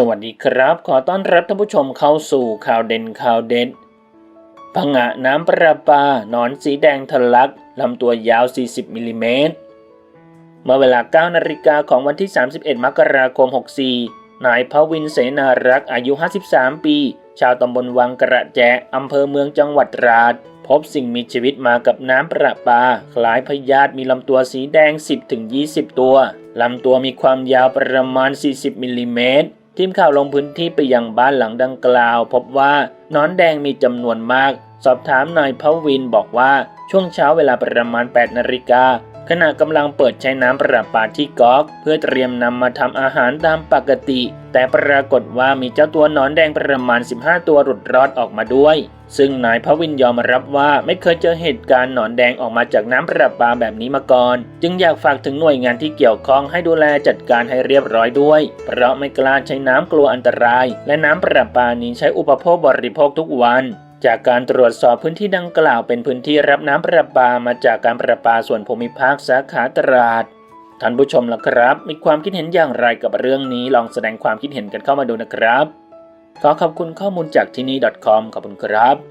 สวัสดีครับ ขอต้อนรับท่านผู้ชมเข้าสู่ข่าวเด่นข่าวเด็ดพังงะน้ำประปา หนอนสีแดงทะลัก ลำตัวยาว 40 มิลลิเมตร เมื่อเวลา 9 นาฬิกาของวันที่ 31 มกราคม 64 นายพวินเสนารักษ์อายุ 53 ปี ชาวตำบลวังกระแจ อำเภอเมืองจังหวัดตราด พบสิ่งมีชีวิตมากับน้ำประปา คล้ายพยาธิมีลำตัวสีแดง 10-20 ตัว ลำตัวมีความยาวประมาณ 40 มิลลิเมตร ทีมข่าวลงพื้นที่ไปยังบ้านหลังดังกล่าว พบว่านอนแดงมีจำนวนมาก สอบถามนายพวินบอกว่าช่วงเช้าเวลาประมาณ 8 นาฬิกา ขณะกำลังเปิดใช้น้ำประปาที่ก๊อก เพื่อเตรียมนำมาทำอาหารตามปกติ แต่ปรากฏว่ามีเจ้าตัวหนอนแดงประมาณ 15 ตัวหลุดรอดออกมาด้วย ซึ่งนายพวินยอมรับว่าไม่เคยเจอเหตุการณ์หนอนแดงออกมาจากน้ำประปาแบบนี้มาก่อน จึงอยากฝากถึงหน่วยงานที่เกี่ยวข้องให้ดูแลจัดการให้เรียบร้อยด้วย เพราะไม่กล้าใช้น้ำกลัวอันตราย และน้ำประปานี้ใช้อุปโภคบริโภคทุกวัน จากการตรวจสอบพื้นที่ดังกล่าวเป็นพื้นที่รับน้ำประปามาจากการประปาส่วนภูมิภาคสาขาตราดท่านผู้ชมล่ะครับ มีความคิดเห็นอย่างไรกับเรื่องนี้ ลองแสดงความคิดเห็นกันเข้ามาดูนะครับ ขอขอบคุณข้อมูลจากที่นี่ .com ขอบคุณครับ